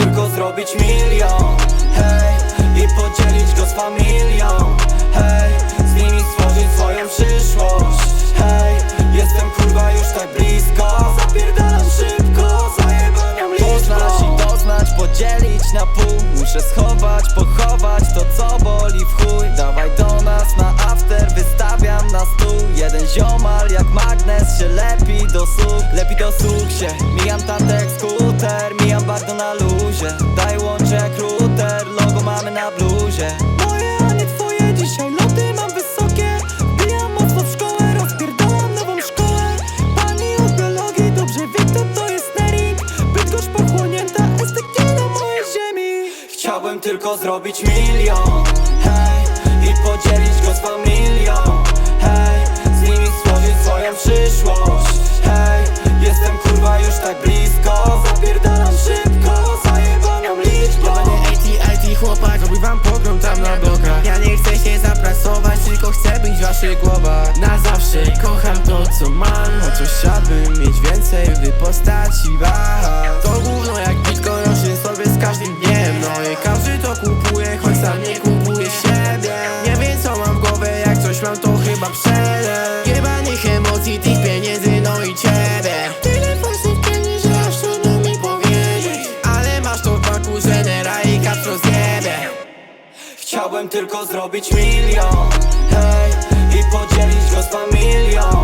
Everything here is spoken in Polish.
tylko zrobić milion. Hej, i podzielić go z familią. Hej, z nimi stworzyć swoją przyszłość. Hej, jestem kurwa już tak blisko. Zapierdalam szybko, zajebaną liczbą. Poznać i doznać, podzielić na pół. Muszę schować, pochować to co boli w chuj. Dawaj do nas na after, wystawiam na stół. Jeden ziomal jak magnes się lepi do sług Lepi do sług się, mijam tatek na bluzie. Moje, a nie twoje, dzisiaj. Loty mam wysokie. Bijam mocno w szkołę, rozpierdalam nową szkołę. Pani od biologii dobrze wie kto to jest nering Bydgoszcz pochłonięta, STG na mojej ziemi. Chciałbym tylko zrobić milion, hej I podzielić go z familią, hej Z nimi stworzyć swoją przyszłość, hej. Jestem kurwa już tak blisko być w waszych głowach. Na zawsze kocham to co mam, chociaż chciałbym mieć więcej w postaci was To gówno jak bitcoin rośnie sobie z każdym dniem. No i każdy to kupuje, choć sam nie kupuje siebie. Nie wiem co mam w głowie, jak coś mam to chyba przelew Jebanych emocji, tych pieniędzy, no i ciebie. Tyle forsów pieniędzy, że aż trudno mi powiedzieć Ale masz to w banku, że Nera i Castro Chciałbym tylko zrobić milion, hej I podzielić go z familią,